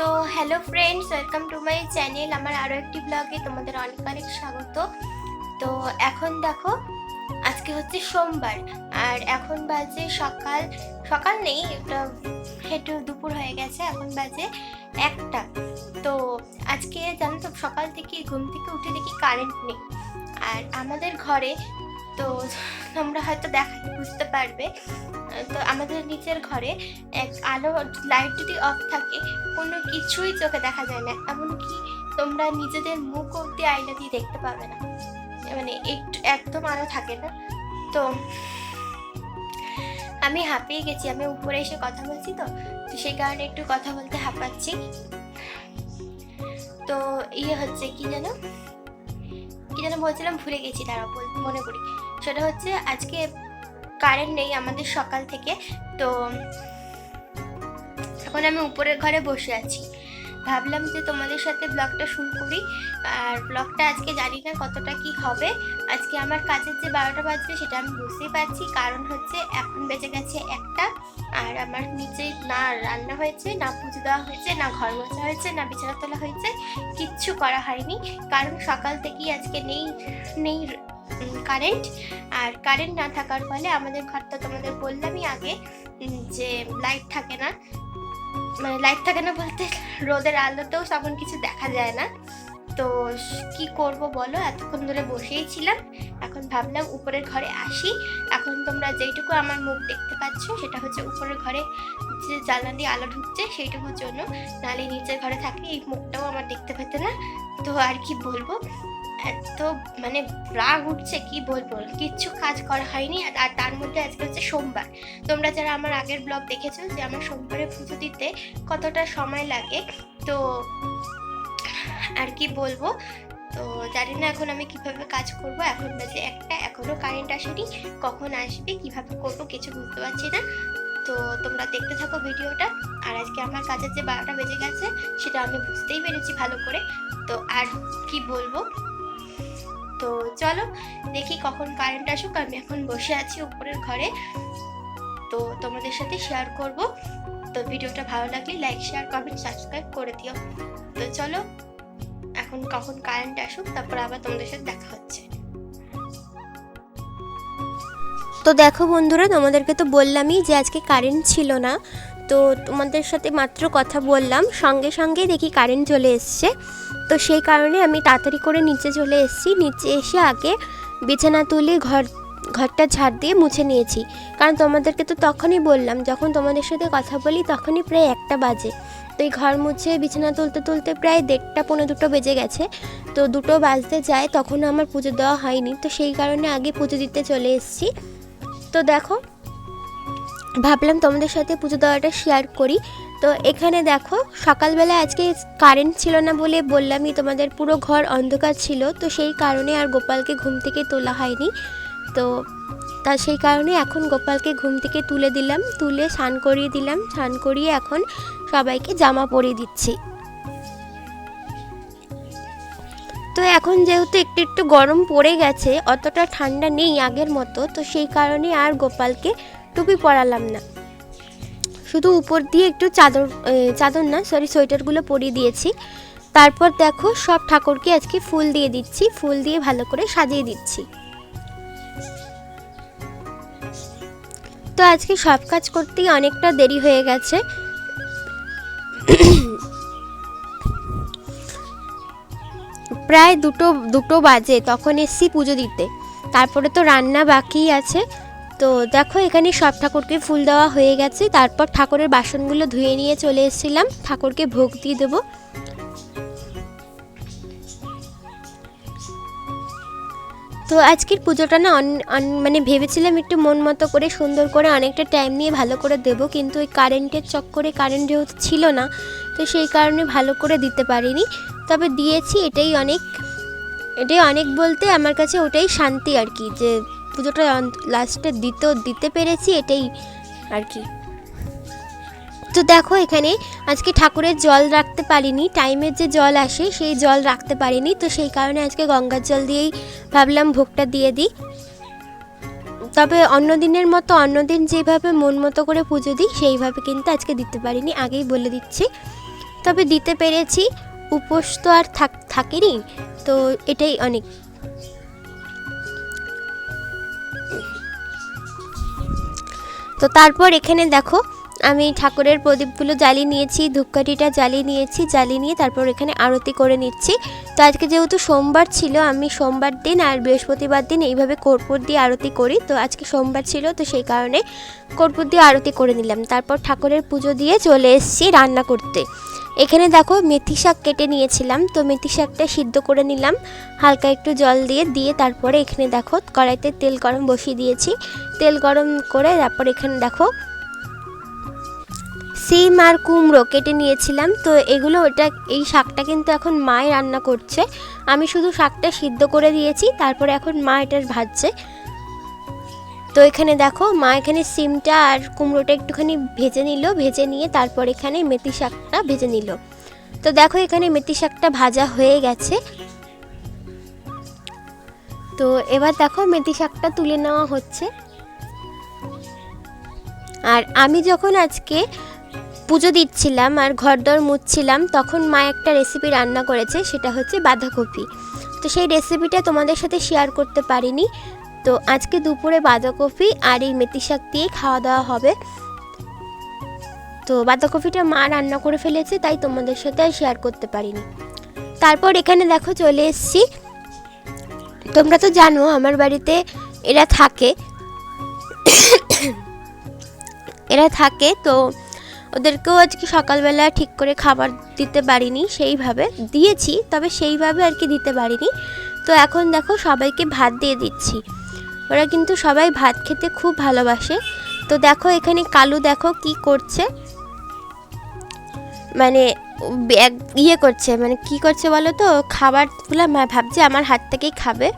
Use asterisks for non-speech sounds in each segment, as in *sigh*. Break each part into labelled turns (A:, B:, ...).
A: তো hello friends welcome to my channel আমার আরও একটি ব্লগে তোমাদের অনেক অনেক স্বাগত। তো এখন দেখো, আজকে হচ্ছে সোমবার, আর এখন বাজে সকাল সকাল নেই, একটু দুপুর হয়ে গেছে, এখন বাজে একটা। তো আজকে জানো তো, সকাল থেকে ঘুম থেকে উঠে দেখি কারেন্ট নেই। আর আমাদের ঘরে তো তোমরা হয়তো দেখা বুঝতে পারবে। তো আমাদের নিচের ঘরে এক আলো লাইট যদি অফ থাকে, কোনো কিছুই চোখে দেখা যায় না। এমনকি তোমরা নিজেদের মুখ অব্দি আয়না দিয়ে দেখতে পাবে না। মানে একটু, একদম আলো থাকে না। তো আমি হাঁপিয়ে গেছি, আমি উপরে এসে কথা বলছি তো তো সেই কারণে একটু কথা বলতে হাঁপাচ্ছি। তো ইয়ে হচ্ছে, কি যেন? কি যেন বলছিলাম, ভুলে গেছি তারা মনে করি সেটা হচ্ছে আজকে কারেন্ট নেই আমাদের সকাল থেকে। তো এখন আমি উপরের ঘরে বসে আছি। ভাবলাম যে তোমাদের সাথে ব্লগটা শুরু করি। আর ব্লগটা আজকে জানি না কতটা কি হবে। আজকে আমার কাজের যে বারোটা বাজবে সেটা আমি বুঝতেই পারছি। কারণ হচ্ছে এখন বেজে গেছে একটা। আর আমার নিচে না রান্না হয়েছে, না পুজো দেওয়া হয়েছে, না ঘর মোছা হয়েছে, না বিছানা তোলা হয়েছে। কিচ্ছু করা হয়নি। কারণ সকাল থেকেই আজকে নেই নেই কারেন্ট আর কারেন্ট না থাকার ফলে আমাদের ঘরটা তোমাদের বললামই আগে যে লাইট থাকে না। মানে লাইট থাকে না বলতে *laughs* রোদের আলোতেও তেমন কিছু দেখা যায় না। তো কি করব বলো? এতক্ষণ ধরে বসেই ছিলাম। এখন ভাবলাম উপরের ঘরে আসি। এখন তোমরা যেইটুকু আমার মুখ দেখতে পাচ্ছ, সেটা হচ্ছে উপরের ঘরে যে জ্বালানি দিয়ে আলো ঢুকছে, সেইটুকুর জন্য। নালে নিচের ঘরে থাকে এই মুখটাও আমার দেখতে পেতে না। তো আর কি বলব? এত মানে রাগ উঠছে, কি বলব? কিচ্ছু কাজ করা হয়নি। আর তার মধ্যে আজকে হচ্ছে সোমবার। তোমরা যারা আমার আগের ব্লগ দেখেছ যে আমার সোমবারে পুজো দিতে কতটা সময় লাগে, তো আর কি বলব? তো জানি না এখন আমি কীভাবে কাজ করব। এখন বাজে একটা এখনও কারেন্ট আসেনি। কখন আসবে, কীভাবে করব কিছু বুঝতে পারছি না। তো তোমরা দেখতে থাকো ভিডিওটা। আর আজকে আমার কাজের যে বারোটা বেজে গেছে, সেটা আমি বুঝতেই পেরেছি ভালো করে। তো আর কি বলব? তো চলো, দেখি কখন কারেন্ট আসুক, আমি এখন বসে আছি উপরের ঘরে। তো তোমাদের সাথে শেয়ার করব। তো ভিডিওটা ভালো লাগলে লাইক শেয়ার কমেন্ট সাবস্ক্রাইব করে দিও। তো চলো, এখন কখন কারেন্ট আসুক, তারপর আবার তোমাদের সাথে দেখা হচ্ছে। তো দেখো বন্ধুরা, তোমাদেরকে তো বললামই যে আজকে কারেন্ট ছিল না। তো তোমাদের সাথে মাত্র কথা বললাম। সঙ্গে সঙ্গে দেখি কারেন্ট চলে এসছে। তো সেই কারণে আমি তাড়াতাড়ি করে নিচে চলে এসেছি। নিচে এসে আগে বিছানা তুলে ঘর, ঘরটা ঝাড় দিয়ে মুছে নিয়েছি। কারণ তোমাদেরকে তো তখনই বললাম, যখন তোমাদের সাথে কথা বলি তখনই প্রায় একটা বাজে। তো এই ঘর মুছে বিছানা তুলতে তুলতে প্রায় দেড়টা পনেরো দুটো বেজে গেছে। তো দুটো বাজতে যায় তখন আমার পুজো দেওয়া হয়নি। তো সেই কারণে আগে পুজো দিতে চলে এসেছি। তো দেখো ভাবলাম তোমাদের সাথে পুজো দেওয়াটা শেয়ার করি। তো এখানে দেখো, সকালবেলা আজকে কারেন্ট ছিল না বলে বললামই তোমাদের পুরো ঘর অন্ধকার ছিল, তো সেই কারণে আর গোপালকে ঘুম থেকে তোলা হয়নি। তো তা সেই কারণে এখন গোপালকে ঘুম থেকে তুলে দিলাম, তুলে স্নান করিয়ে দিলাম, স্নান করিয়ে এখন সবাইকে জামা পরিয়ে দিচ্ছি। তো এখন যেহেতু একটু একটু গরম পড়ে গেছে, অতটা ঠান্ডা নেই আগের মতো, তো সেই কারণে আর গোপালকে টুপি পরালাম না। শুধু উপর দিয়ে একটু চাদর চাদর না সরি সোয়েটারগুলো পরিয়ে দিয়েছি। তারপর দেখো, সব ঠাকুরকে আজকে ফুল দিয়ে দিচ্ছি, ফুল দিয়ে ভালো করে সাজিয়ে দিচ্ছি। তো আজকে সব কাজ করতেই অনেকটা দেরি হয়ে গেছে। প্রায় দুটো দুটো বাজে, তখন এসছি পুজো দিতে। তারপরে তো রান্না বাকি আছে। তো দেখো, এখানে সব ঠাকুরকে ফুল দেওয়া হয়ে গেছে। তারপর ঠাকুরের বাসনগুলো ধুয়ে নিয়ে চলে এসেছিলাম। ঠাকুরকে ভোগ দিয়ে দেবো। তো আজকের পুজোটা না মানে ভেবেছিলাম একটু মন মতো করে, সুন্দর করে, অনেকটা টাইম নিয়ে ভালো করে দেবো, কিন্তু ওই কারেন্টের চক্করে কারেন্ট যেহেতু ছিল না, তো সেই কারণে ভালো করে দিতে পারিনি। তবে দিয়েছি, এটাই অনেক এটাই অনেক বলতে আমার কাছে ওটাই শান্তি আর কি, যে পুজোটা লাস্টে দিতেও দিতে পেরেছি এটাই আর কি। তো দেখো এখানে আজকে ঠাকুরের জল রাখতে পারিনি টাইমের যে জল আসে সেই জল রাখতে পারিনি, তো সেই কারণে আজকে গঙ্গার জল দিয়েই ভাবলাম ভোগটা দিয়ে দিই। তবে অন্য দিনের মতো, অন্য দিন যেভাবে মন মতো করে পুজো দিই, সেইভাবে কিন্তু আজকে দিতে পারিনি, আগেই বলে দিচ্ছি।
B: তবে দিতে পেরেছি, উপোস তো আর থাক, থাকেনি, তো এটাই অনেক। তো তারপর এখানে দেখো, আমি ঠাকুরের প্রদীপগুলো জ্বালিয়ে নিয়েছি, ধূপকাঠিটা জ্বালিয়ে নিয়েছি, জ্বালিয়ে নিয়ে তারপর এখানে আরতি করে নিচ্ছি। তো আজকে যেহেতু সোমবার ছিল, আমি সোমবার দিন আর বৃহস্পতিবার দিন এইভাবে কর্পূর দিয়ে আরতি করি। তো আজকে সোমবার ছিল, তো সেই কারণে কর্পূর দিয়ে আরতি করে নিলাম। তারপর ঠাকুরের পুজো দিয়ে চলে এসেছি রান্না করতে। এখানে দেখো মেথি শাক কেটে নিয়েছিলাম, তো মেথি শাকটা সিদ্ধ করে নিলাম। হালকা একটু জল দিয়ে দিয়ে তারপরে এখানে দেখো কড়াইতে তেল গরম বসিয়ে দিয়েছি। তেল গরম করে তারপর এখানে দেখো সিম আর কুমড়ো কেটে নিয়েছিলাম, তো এগুলো ওটা, এই শাকটা কিন্তু এখন মাই রান্না করছে। আমি শুধু শাকটা সিদ্ধ করে দিয়েছি, তারপরে এখন মা এটা ভাজছে। তো এখানে দেখো, মা এখানে সিমটা আর কুমড়োটা একটুখানি ভেজে নিল, ভেজে নিয়ে তারপর এখানে মেথি শাকটা ভেজে নিল। তো দেখো, এখানে মেথি শাকটা ভাজা হয়ে গেছে। তো এবার দেখো, মেথি শাকটা তুলে নেওয়া হচ্ছে। আর আমি যখন আজকে পুজো দিচ্ছিলাম আর ঘরদর মুছছিলাম, তখন মা একটা রেসিপি রান্না করেছে, সেটা হচ্ছে বাঁধাকপি। তো সেই রেসিপিটা তোমাদের সাথে শেয়ার করতে পারিনি। তো আজকে দুপুরে বাঁধাকপি আর এই মেথি শাক দিয়ে খাওয়া দাওয়া হবে। তো বাঁধাকপিটা মা রান্না করে ফেলেছে, তাই তোমাদের সাথে আর শেয়ার করতে পারিনি। তারপর এখানে দেখো চলে এসছি। তোমরা তো জানো আমার বাড়িতে এরা থাকে। এরা থাকে, তো ওদেরকেও আজকে সকালবেলা ঠিক করে খাবার দিতে পারিনি, সেইভাবে দিয়েছি, তবে সেইভাবে আর কি দিতে পারিনি। তো এখন দেখো সবাইকে ভাত দিয়ে দিচ্ছি। ওরা কিন্তু সবাই ভাত খেতে খুব ভালোবাসে। তো দেখো এখানে কালু দেখো কি করছে। মানে এক- ইয়ে করছে মানে কি করছে বলো তো? খাবারগুলো ভাবছে আমার হাত থেকেই খাবে।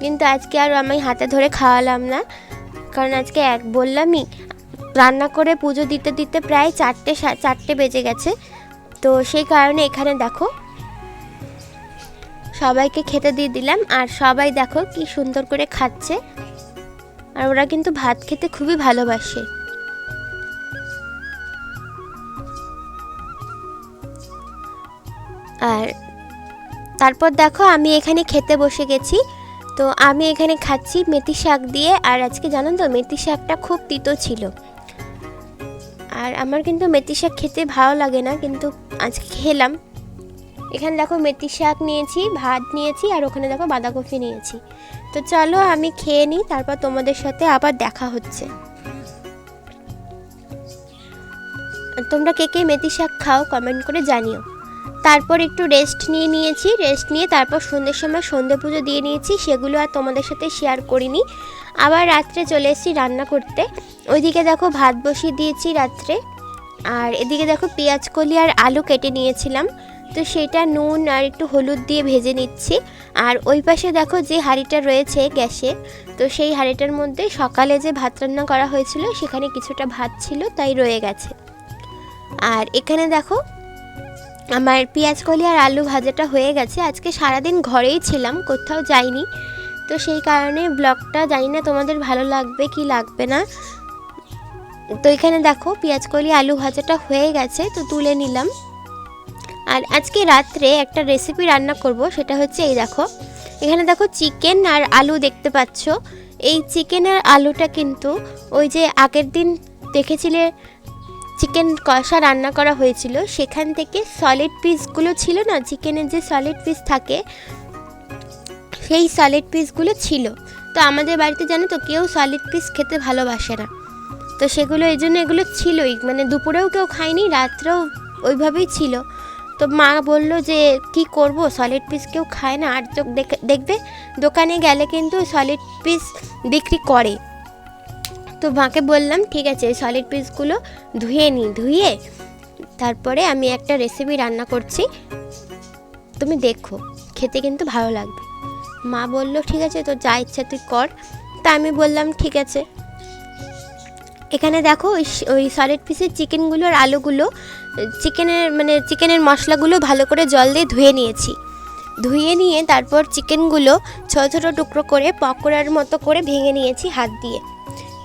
B: কিন্তু আজকে আর আমি হাতে ধরে খাওয়ালাম না। কারণ আজকে এক বললামই, রান্না করে পুজো দিতে দিতে প্রায় চারটে চারটে বেজে গেছে। তো সেই কারণে এখানে দেখো, সবাইকে খেতে দিয়ে দিলাম। আর সবাই দেখো কি সুন্দর করে খাচ্ছে। আর ওরা কিন্তু ভাত খেতে খুবই ভালোবাসে। আর তারপর দেখো আমি এখানে খেতে বসে গেছি। তো আমি এখানে খাচ্ছি মেথি শাক দিয়ে আর আজকে জানো তো মেথি শাকটা খুব তিতো ছিল। আর আমার কিন্তু মেথি শাক খেতে ভালো লাগে না, কিন্তু আজকে খেলাম। এখানে দেখো মেথি শাক নিয়েছি, ভাত নিয়েছি আর ওখানে দেখো বাঁধাকপি নিয়েছি। তো চলো আমি খেয়ে নিই, তারপর তোমাদের সাথে আবার দেখা হচ্ছে। তোমরা কে কে মেথি শাক খাও কমেন্ট করে জানিও। তারপর একটু রেস্ট নিয়ে নিয়েছি রেস্ট নিয়ে তারপর সন্ধ্যের সময় সন্ধে পুজো দিয়ে নিয়েছি, সেগুলো আর তোমাদের সাথে শেয়ার করিনি। আবার রাত্রে চলে এসেছি রান্না করতে। ওইদিকে দেখো ভাত বসিয়ে দিয়েছি রাত্রে। আর এদিকে দেখো পেঁয়াজ কলি আর আলু কেটে নিয়েছিলাম। তো সেটা নুন আর একটু হলুদ দিয়ে ভেজে নিচ্ছি। আর ওই পাশে দেখো যে হাঁড়িটা রয়েছে গ্যাসে, তো সেই হাঁড়িটার মধ্যে সকালে যে ভাত রান্না করা হয়েছিল সেখানে কিছুটা ভাত ছিল, তাই রয়ে গেছে। আর এখানে দেখো আমার পেঁয়াজ কলি আর আলু ভাজাটা হয়ে গেছে। আজকে সারাদিন ঘরেই ছিলাম, কোথাও যাইনি। তো সেই কারণে ব্লগটা জানি না তোমাদের ভালো লাগবে কি লাগবে না। তো এখানে দেখো পেঁয়াজ কলি আলু ভাজাটা হয়ে গেছে, তো তুলে নিলাম। আর আজকে রাত্রে একটা রেসিপি রান্না করব, সেটা হচ্ছে এই দেখো। এখানে দেখো চিকেন আর আলু দেখতে পাচ্ছ। এই চিকেন আর আলুটা কিন্তু ওই যে আগের দিন দেখেছিলে চিকেন কষা রান্না করা হয়েছিল, সেখান থেকে সলিড পিসগুলো ছিল না চিকেনের যে সলিড পিস থাকে, সেই সলিড পিসগুলো ছিল। তো আমাদের বাড়িতে জানো তো, কেউ সলিড পিস খেতে ভালোবাসে না। তো সেগুলো, এই জন্য এগুলো ছিলই মানে দুপুরেও কেউ খায়নি, রাত্রেও ওইভাবেই ছিল। তো মা বলল যে, কি করব? সলিড পিস কেউ খায় না। আর দেখ- দেখবে, দোকানে গেলে কিন্তু সলিড পিস বিক্রি করে। তো মাকে বললাম, ঠিক আছে সলিড পিসগুলো ধুয়ে নিই ধুয়ে তারপরে আমি একটা রেসিপি রান্না করছি। তুমি দেখো, খেতে কিন্তু ভালো লাগবে। মা বলল, ঠিক আছে তো যা ইচ্ছা তুই কর। তা আমি বললাম, ঠিক আছে। এখানে দেখো ওই ওই সলিড পিসের চিকেনগুলোর আলুগুলো চিকেনের মানে চিকেনের মশলাগুলো ভালো করে জল দিয়ে ধুয়ে নিয়েছি। ধুয়ে নিয়ে তারপর চিকেনগুলো ছোটো ছোটো টুকরো করে পকোড়ার মতো করে ভেঙে নিয়েছি হাত দিয়ে।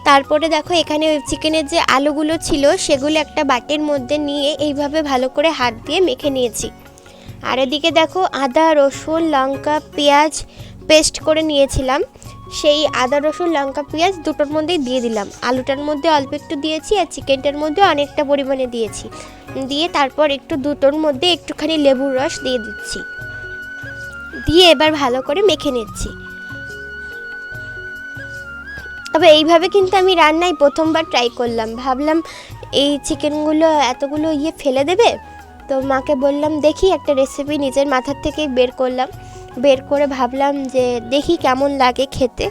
B: তারপরে দেখো এখানে ওই চিকেনের যে আলুগুলো ছিল, সেগুলো একটা বাটির মধ্যে নিয়ে এইভাবে ভালো করে হাত দিয়ে মেখে নিয়েছি। আর এদিকে দেখো আদা, রসুন, লঙ্কা, পেঁয়াজ পেস্ট করে নিয়েছিলাম। সেই আদা, রসুন, লঙ্কা, পেঁয়াজ দুটোর মধ্যেই দিয়ে দিলাম। আলুটার মধ্যে অল্প একটু দিয়েছি আর চিকেনটার মধ্যে অনেকটা পরিমাণে দিয়েছি। দিয়ে তারপর একটু দুটোর মধ্যে একটুখানি লেবুর রস দিয়ে দিচ্ছি। দিয়ে এবার ভালো করে মেখে নিচ্ছি। তবে এইভাবে কিন্তু আমি রান্নায় প্রথমবার ট্রাই করলাম। ভাবলাম এই চিকেনগুলো এতগুলো ইয়ে ফেলে দেবে? তো মাকে বললাম, দেখি একটা রেসিপি নিজের মাথার থেকেই বের করলাম। বের করে ভাবলাম যে দেখি কেমন লাগে খেতে।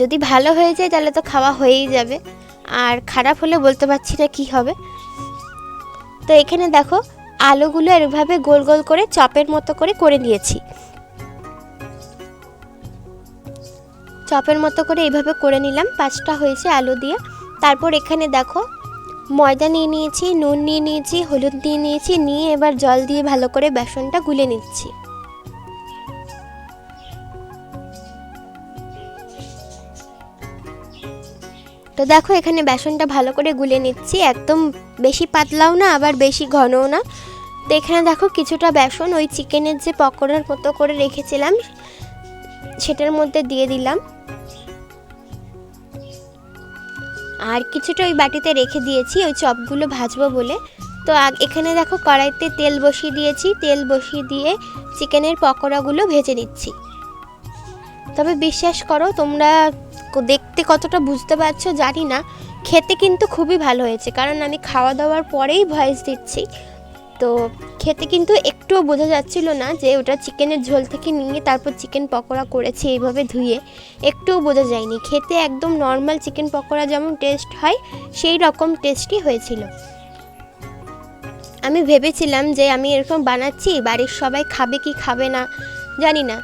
B: যদি ভালো হয়ে যায় তাহলে তো খাওয়া হয়েই যাবে। আর খারাপ হলে বলতে পারছি না কী হবে। তো এখানে দেখো, আলুগুলো এরভাবে গোল গোল করে চপের মতো করে করে নিয়েছি। চপের মতো করে এইভাবে করে নিলাম, পাঁচটা হয়েছে আলু দিয়ে। তারপর এখানে দেখো ময়দা নিয়ে নিয়েছি, নুন নিয়ে নিয়েছি, হলুদ দিয়ে নিয়েছি, নিয়ে এবার জল দিয়ে ভালো করে বেসনটা গুলে নিচ্ছি। তো দেখো, এখানে বেসনটা ভালো করে গুলে নিচ্ছি। একদম বেশি পাতলাও না, আবার বেশি ঘনও না। তো এখানে দেখো, কিছুটা বেসন ওই চিকেনের যে পকোড়ার মতো করে রেখেছিলাম, সেটার মধ্যে দিয়ে দিলাম। আর কিছুটা ওই বাটিতে রেখে দিয়েছি, ওই চপগুলো ভাজবো বলে। তো এখানে দেখো কড়াইতে তেল বসিয়ে দিয়েছি, তেল বসিয়ে দিয়ে চিকেনের পকোড়াগুলো ভেজে নিচ্ছি। তবে বিশ্বাস করো, তোমরা দেখতে কতটা বুঝতে পারছ জানি না। খেতে কিন্তু খুবই ভালো হয়েছে, কারণ আমি খাওয়া দাওয়ার পরেই ভয়েস দিচ্ছি। তো খেতে কিন্তু একটুও বোঝা যাচ্ছিল না যে ওটা চিকেনের ঝোল থেকে নিয়ে তারপর চিকেন পকোড়া করেছি এইভাবে ধুয়ে। একটুও বোঝা যায়নি। খেতে একদম নর্মাল চিকেন পকোড়া যেমন টেস্ট হয়, সেই রকম টেস্টই হয়েছিল। আমি ভেবেছিলাম যে আমি এরকম বানাচ্ছি, বাড়ির সবাই খাবে কি খাবে না, জানি না।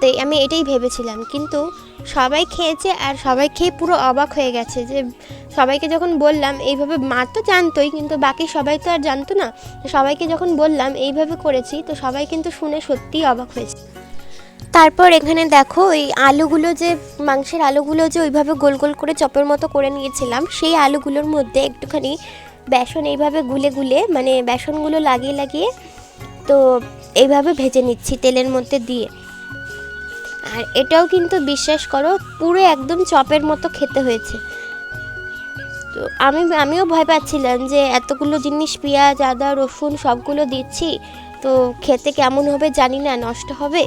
B: তো আমি এটাই ভেবেছিলাম। কিন্তু সবাই খেয়েছে আর সবাই খেয়ে পুরো অবাক হয়ে গেছে যে সবাইকে যখন বললাম, এইভাবে মা তো জানতোই, কিন্তু বাকি সবাই তো আর জানতো না। সবাইকে যখন বললাম, এইভাবে করেছি, তো সবাই কিন্তু শুনে সত্যিই অবাক হয়েছে। তারপর এখানে দেখো ওই আলুগুলো যে, মাংসের আলুগুলো যে ওইভাবে গোল গোল করে চপের মতো করে নিয়েছিলাম, সেই আলুগুলোর মধ্যে একটুখানি বেসন এইভাবে গুলে গুলে মানে বেসনগুলো লাগিয়ে লাগিয়ে, তো এইভাবে ভেজে নিচ্ছি তেলের মধ্যে দিয়ে। আর এটাও কিন্তু বিশ্বাস করো, পুরো একদম চপের মতো খেতে হয়েছে। তো আমি, আমিও ভয় পাচ্ছিলাম যে এতগুলো জিনিস, পেঁয়াজ, আদা, রসুন সবগুলো দিচ্ছি, তো খেতে কেমন হবে জানি না, নষ্ট হবে।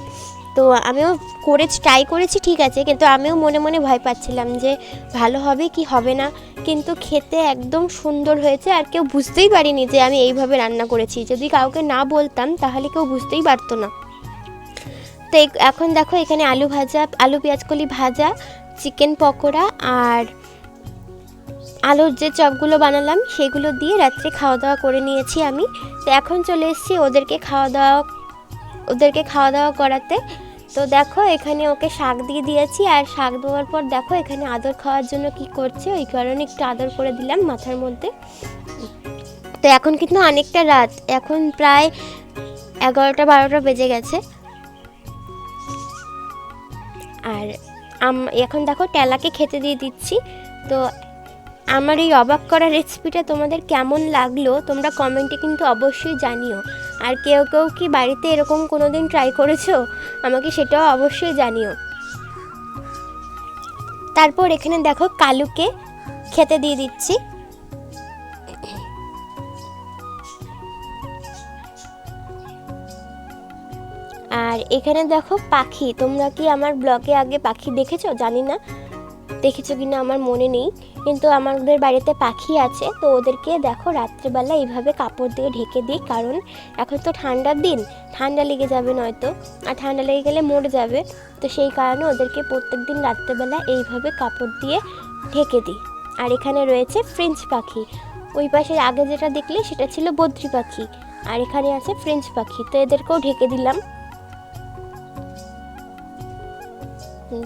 B: তো আমিও করে ট্রাই করেছি, ঠিক আছে, কিন্তু আমিও মনে মনে ভয় পাচ্ছিলাম যে ভালো হবে কি হবে না। কিন্তু খেতে একদম সুন্দর হয়েছে আর কেউ বুঝতেই পারিনি যে আমি এইভাবে রান্না করেছি। যদি কাউকে না বলতাম, তাহলে কেউ বুঝতেই পারতো না। তো এখন দেখো এখানে আলু ভাজা, আলু পেঁয়াজকলি ভাজা, চিকেন পকোড়া আর আলুর যে চপগুলো বানালাম, সেগুলো দিয়ে রাত্রে খাওয়া দাওয়া করে নিয়েছি আমি। তো এখন চলে এসেছি ওদেরকে খাওয়া দাওয়া ওদেরকে খাওয়া দাওয়া করাতে। তো দেখো, এখানে ওকে শাক দিয়ে দিয়েছি। আর শাক দেওয়ার পর দেখো, এখানে আদর খাওয়ার জন্য কি করছে? ওই কারণে একটু আদর করে দিলাম মাথার মধ্যে। তো এখন কিন্তু অনেকটা রাত। এখন প্রায় এগারোটা, বারোটা বেজে গেছে। আর এখন দেখো, টেলাকে খেতে দিয়ে দিচ্ছি। তো আমার এই অবাক করা রেসিপিটা তোমাদের কেমন লাগল, তোমরা কমেন্টে কিন্তু অবশ্যই জানিও। আর কেউ কেউ কি বাড়িতে এরকম কোনো দিন ট্রাই করেছ? আমাকে সেটাও অবশ্যই জানিও। তারপর এখানে দেখো কালুকে খেতে দিয়ে দিচ্ছি। আর এখানে দেখো পাখি, তোমরা কি আমার ব্লগে আগে পাখি দেখেছ? জানি না। দেখেছ কিনা? আমার মনে নেই। কিন্তু আমাদের বাড়িতে পাখি আছে, তো ওদেরকে দেখো রাত্রেবেলা এইভাবে কাপড় দিয়ে ঢেকে দিই, কারণ এখন তো ঠান্ডার দিন, ঠান্ডা লেগে যাবে নয়তো, আর ঠান্ডা লেগে গেলে মরে যাবে। তো সেই কারণে ওদেরকে প্রত্যেক দিন রাত্রেবেলা এইভাবে কাপড় দিয়ে ঢেকে দিই। আর এখানে রয়েছে ফ্রেঞ্চ পাখি। ওই পাশে আগে যেটা দেখলে সেটা ছিল বদ্রি পাখি, আর এখানে আছে ফ্রেঞ্চ পাখি, তো এদেরকেও ঢেকে দিলাম।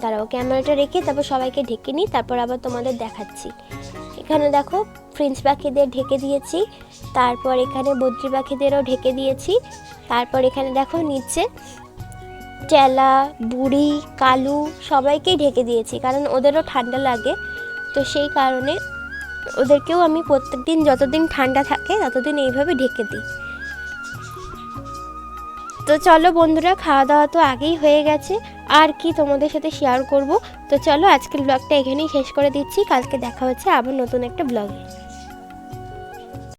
B: দাঁড়াও, ক্যামেরাটা রেখে তারপর সবাইকে ঢেকে নিই, তারপর আবার তোমাদের দেখাচ্ছি। এখানে দেখো ফ্রেঞ্চ পাখিদের ঢেকে দিয়েছি, তারপর এখানে বদ্রি পাখিদেরও ঢেকে দিয়েছি, তারপর এখানে দেখো নিচে চেলা বুড়ি, কালু সবাইকেই ঢেকে দিয়েছি, কারণ ওদেরও ঠান্ডা লাগে। তো সেই কারণে ওদেরকেও আমি প্রত্যেকদিন যতদিন ঠান্ডা থাকে, ততদিন এইভাবে ঢেকে দিই। তো চলো বন্ধুরা, খাওয়া দাওয়া তো আগেই হয়ে গেছে। আর কি তোমাদের সাথে শেয়ার করব? তো চলো আজকের ব্লগটা এখানেই শেষ করে দিচ্ছি। কালকে দেখা হচ্ছে আবার নতুন একটা ব্লগে